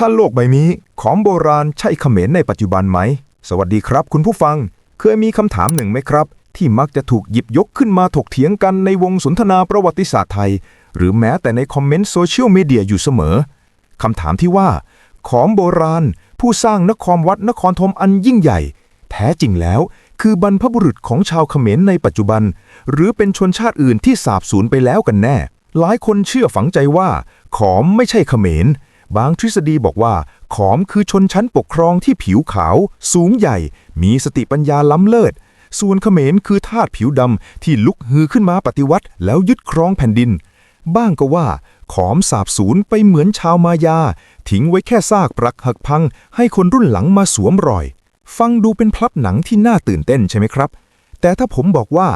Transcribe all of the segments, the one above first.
ถ้าโลกใบนี้ของโบราณใช่เขมรในปัจจุบันไหม สวัสดีครับ คุณผู้ฟัง เคยมีคำถามหนึ่งไหมครับ ที่มักจะถูกหยิบยกขึ้นมาถกเถียงกันในวงสนทนาประวัติศาสตร์ไทย หรือแม้แต่ในคอมเมนต์โซเชียลมีเดียอยู่เสมอคำถามที่ว่า ของโบราณ ผู้สร้างนครวัดนครธมอันยิ่งใหญ่ แท้จริงแล้ว คือบรรพบุรุษของชาวเขมรในปัจจุบัน หรือเป็นชนชาติอื่นที่สาบสูญไปแล้วกันแน่ หลายคนเชื่อฝังใจว่า ขอมไม่ใช่เขมร บางทฤษฎีบอกว่า ขอมคือชนชั้นปกครองที่ผิวขาว สูงใหญ่ มีสติปัญญาล้ำเลิศ ส่วนเขมรคือทาสผิวดำที่ลุกฮือขึ้นมาปฏิวัติแล้วยึดครองแผ่นดิน บ้างก็ว่า ขอมสาบสูญไปเหมือนชาวมายา ทิ้งไว้แค่ซากปรักหักพัง ให้คนรุ่นหลังมาสวมรอย ฟังดูเป็นพล็อตหนังที่น่าตื่นเต้นใช่ไหมครับ แต่ถ้าผมบอกว่า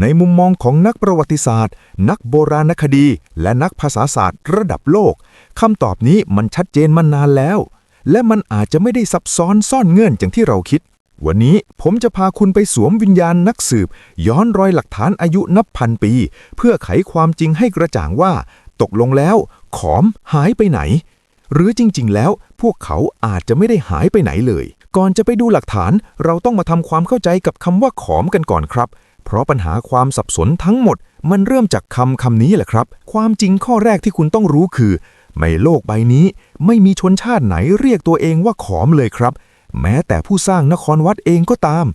ในมุมมองของนักประวัติศาสตร์ นักโบราณคดี และนักภาษาศาสตร์ระดับโลกคำตอบนี้มันชัดเจนมานานแล้ว และมันอาจจะไม่ได้ซับซ้อนซ่อนเงื่อนอย่างที่เราคิด วันนี้ผมจะพาคุณไปสวมวิญญาณนักสืบ ย้อนรอยหลักฐานอายุนับพันปี เพื่อไขความจริงให้กระจ่างว่า ตกลงแล้ว ขอมหายไปไหน หรือจริง ๆ แล้วพวกเขาอาจจะไม่ได้หายไปไหนเลย ก่อนจะไปดูหลักฐานเราต้องมาทำความเข้าใจกับคำว่าขอมกันก่อนครับ เพราะปัญหาความสับสนทั้งหมด มันเริ่มจากคำคำนี้แหละครับ ความจริงข้อแรกที่คุณต้องรู้คือ ในโลกใบนี้ ไม่มีชนชาติไหนเรียกตัวเองว่าขอมเลยครับ แม้แต่ผู้สร้างนครวัดเองก็ตาม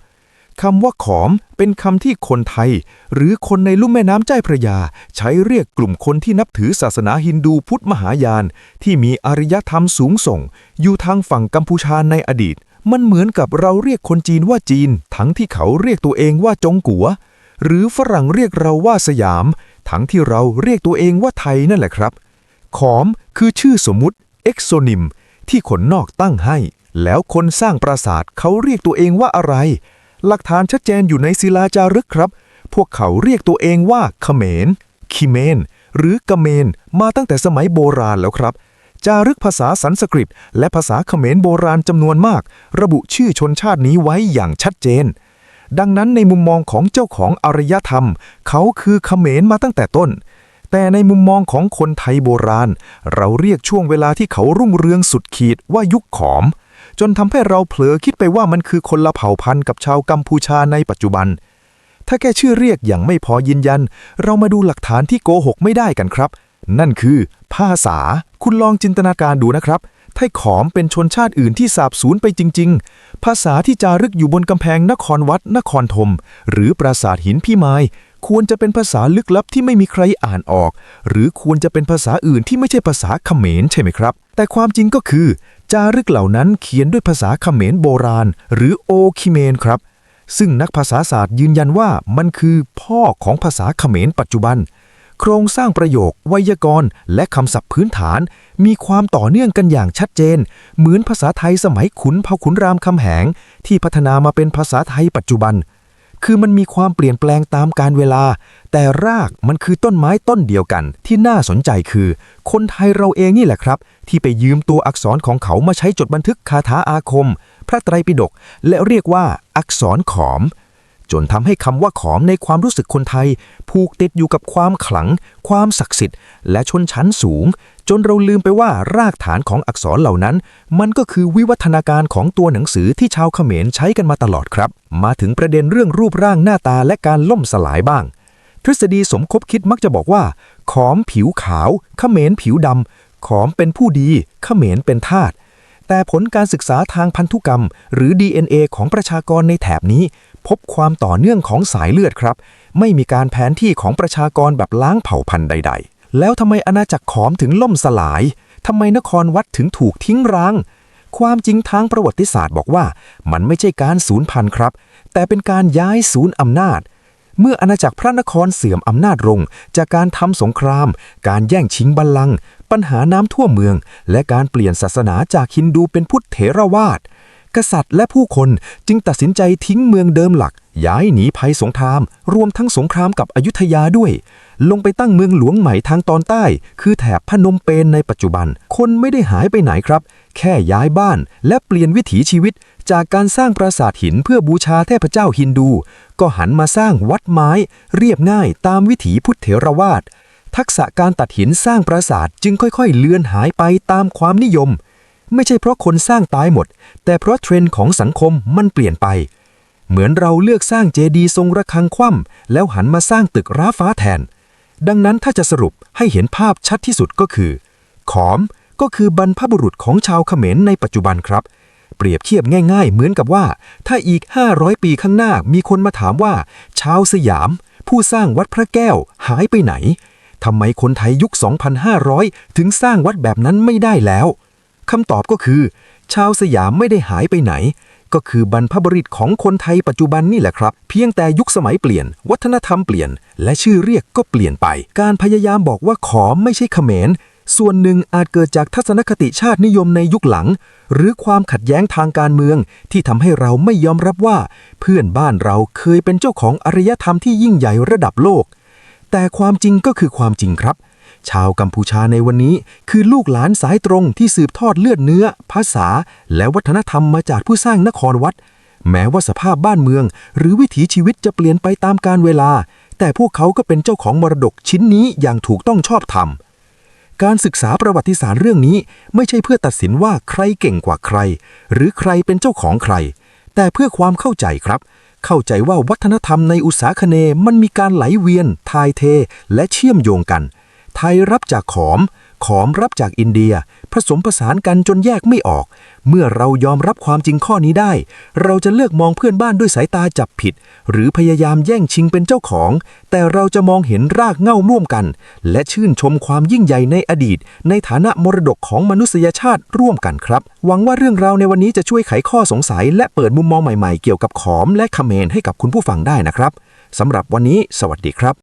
คำว่าขอมเป็นคำที่คนไทย หรือคนในลุ่มแม่น้ำเจ้าพระยา ใช้เรียกกลุ่มคนที่นับถือศาสนาฮินดูพุทธมหายาน ที่มีอารยธรรมสูงส่ง อยู่ทางฝั่งกัมพูชาในอดีต มันเหมือนกับเราเรียกคนจีนว่าจีน ทั้งที่เขาเรียกตัวเองว่าจงกัว หรือฝรั่งเรียกเราว่าสยาม ทั้งที่เราเรียกตัวเองว่าไทยนั่นแหละครับ ขอมคือชื่อสมมุติเอ็กโซนิม ที่คนนอกตั้งให้ แล้วคนสร้างปราสาทเขาเรียกตัวเองว่าอะไร หลักฐานชัดเจนอยู่ในศิลาจารึกครับ พวกเขาเรียกตัวเองว่าเขมรคิเมน หรือกเมน มาตั้งแต่สมัยโบราณแล้วครับ จารึกภาษาสันสกฤต และภาษาเขมรโบราณจำนวนมาก ระบุชื่อชนชาตินี้ไว้อย่างชัดเจน ดังนั้นในมุมมองของเจ้าของอารยธรรม เขาคือเขมรมาตั้งแต่ต้น แต่ในมุมมองของคนไทยโบราณ เราเรียกช่วงเวลาที่เขารุ่งเรืองสุดขีดว่ายุคขอม จนทำให้เราเผลอคิดไปว่ามันคือคนละเผ่าพันธุ์กับชาวกัมพูชาในปัจจุบันถ้าแค่ชื่อเรียกอย่างไม่พอยืนยัน เรามาดูหลักฐานที่โกหกไม่ได้กันครับ นั่นคือภาษาคุณลองจินตนาการดูนะครับถ้าขอมเป็นชนชาติอื่นที่สาบสูญไปจริง ๆ ภาษาที่จารึกอยู่บนกำแพงนครวัด นครธม หรือปราสาทหินพี่ไม้ควรจะเป็นภาษาลึกลับที่ไม่มีใครอ่านออก หรือควรจะเป็นภาษาอื่นที่ไม่ใช่ภาษาเขมรใช่ไหมครับ แต่ความจริงก็คือ จารึกเหล่านั้นเขียนด้วยภาษาเขมรโบราณ หรือโอคิเมนครับ ซึ่งนักภาษาศาสตร์ยืนยันว่ามันคือพ่อของภาษาเขมรปัจจุบัน โครงสร้างประโยค ไวยากรณ์ และคำศัพท์พื้นฐาน มีความต่อเนื่องกันอย่างชัดเจน เหมือนภาษาไทยสมัยขุนพขุนรามคำแหง ที่พัฒนามาเป็นภาษาไทยปัจจุบัน คือมันมีความเปลี่ยนแปลงตามกาลเวลา แต่รากมันคือต้นไม้ต้นเดียวกัน ที่น่าสนใจคือ คนไทยเราเองนี่แหละครับ ที่ไปยืมตัวอักษรของเขามาใช้จดบันทึกคาถาอาคม พระไตรปิฎกและเรียกว่าอักษรขอม จนทำให้คำว่าขอมในความรู้สึกคนไทย ผูกติดอยู่กับความขลัง ความศักดิ์สิทธิ์ และชนชั้นสูง จนเราลืมไปว่ารากฐานของอักษรเหล่านั้น มันก็คือวิวัฒนาการของตัวหนังสือที่ชาวเขมรใช้กันมาตลอดครับ มาถึงประเด็นเรื่องรูปร่างหน้าตาและการล่มสลายบ้าง ทฤษฎีสมคบคิดมักจะบอกว่า ขอมผิวขาว เขมรผิวดำขอมเป็นผู้ดี เขมรเป็นทาส แต่ผลการศึกษาทางพันธุกรรม หรือ DNA ของประชากรในแถบนี้ พบความต่อเนื่องของสายเลือดครับ ไม่มีการแผนที่ของประชากรแบบล้างเผ่าพันธุ์ใด ๆ แล้วทำไมอาณาจักรขอมถึงล่มสลายทำไมนครวัดถึงถูกทิ้งร้าง ความจริงทางประวัติศาสตร์บอกว่ามันไม่ใช่การสูญพันธุ์ครับ แต่เป็นการย้ายศูนย์อำนาจเมื่ออาณาจักรพระนครเสื่อมอำนาจลงจากการทำสงคราม การแย่งชิงบัลลังก์ ปัญหาน้ำท่วมเมือง และการเปลี่ยนศาสนาจากฮินดูเป็นพุทธเถรวาท กษัตริย์และผู้คนจึงตัดสินใจทิ้งเมืองเดิมหลัก ย้ายหนีภัยสงคราม รวมทั้งสงครามกับอยุธยาด้วย ลงไปตั้งเมืองหลวงใหม่ทางตอนใต้ คือแถบพนมเปญในปัจจุบัน คนไม่ได้หายไปไหนครับ แค่ย้ายบ้านและเปลี่ยนวิถีชีวิตจากการสร้างปราสาทหินเพื่อบูชาเทพเจ้าฮินดู ก็หันมาสร้างวัดไม้ เรียบง่ายตามวิถีพุทธเถรวาท ทักษะการตัดหินสร้างปราสาทจึงค่อยๆ เลือนหายไปตามความนิยม ไม่ใช่เพราะคนสร้างตายหมด แต่เพราะเทรนด์ของสังคมมันเปลี่ยนไป เหมือนเราเลือกสร้างเจดีย์ทรงระฆังคว่ำแล้วหันมาสร้างตึกร้าฟ้าแทน ดังนั้นถ้าจะสรุปให้เห็นภาพชัดที่สุดก็คือ ขอมก็คือบรรพบุรุษของชาวเขมรในปัจจุบันครับ เปรียบเทียบง่าย ๆ เหมือนกับว่า ถ้าอีก 500 ปีข้างหน้ามีคนมาถามว่า ชาวสยาม ผู้สร้างวัดพระแก้วหายไปไหน ทำไมคนไทยยุค 2,500 ถึงสร้างวัดแบบนั้นไม่ได้แล้วคำตอบก็คือ ชาวสยามไม่ได้หายไปไหน ก็คือบรรพบุรุษของคนไทยปัจจุบันนี่แหละครับ เพียงแต่ยุคสมัยเปลี่ยน วัฒนธรรมเปลี่ยน และชื่อเรียกก็เปลี่ยนไป การพยายามบอกว่าขอมไม่ใช่เขมรส่วนหนึ่งอาจเกิดจากทัศนคติชาตินิยมในยุคหลัง หรือความขัดแย้งทางการเมืองที่ทำให้เราไม่ยอมรับว่า เพื่อนบ้านเราเคยเป็นเจ้าของอารยธรรมที่ยิ่งใหญ่ระดับโลก แต่ความจริงก็คือความจริงครับ ชาวกัมพูชาในวันนี้คือลูกหลานสายตรงที่สืบทอดเลือดเนื้อ ภาษา และวัฒนธรรมมาจากผู้สร้างนครวัด แม้ว่าสภาพบ้านเมือง หรือวิถีชีวิตจะเปลี่ยนไปตามกาลเวลา แต่พวกเขาก็เป็นเจ้าของมรดกชิ้นนี้อย่างถูกต้องชอบธรรมการศึกษาประวัติศาสตร์เรื่องนี้ไม่ใช่เพื่อตัดสินว่าใครเก่งกว่าใคร หรือใครเป็นเจ้าของใคร แต่เพื่อความเข้าใจครับ เข้าใจว่าวัฒนธรรมในอุตสาคเนมันมีการไหลเวียน ทายเท และเชื่อมโยงกัน ไทยรับจากขอม ขอมรับจากอินเดีย ผสมผสานกันจนแยกไม่ออก เมื่อเรายอมรับความจริงข้อนี้ได้ เราจะเลือกมองเพื่อนบ้านด้วยสายตาจับผิด หรือพยายามแย่งชิงเป็นเจ้าของ แต่เราจะมองเห็นรากเง้าร่วมกัน และชื่นชมความยิ่งใหญ่ในอดีต ในฐานะมรดกของมนุษยชาติร่วมกันครับ หวังว่าเรื่องราวในวันนี้จะช่วยไขข้อสงสัย และเปิดมุมมองใหม่ๆ เกี่ยวกับขอมและเขมรให้กับคุณผู้ฟังได้นะครับสำหรับวันนี้ สวัสดีครับ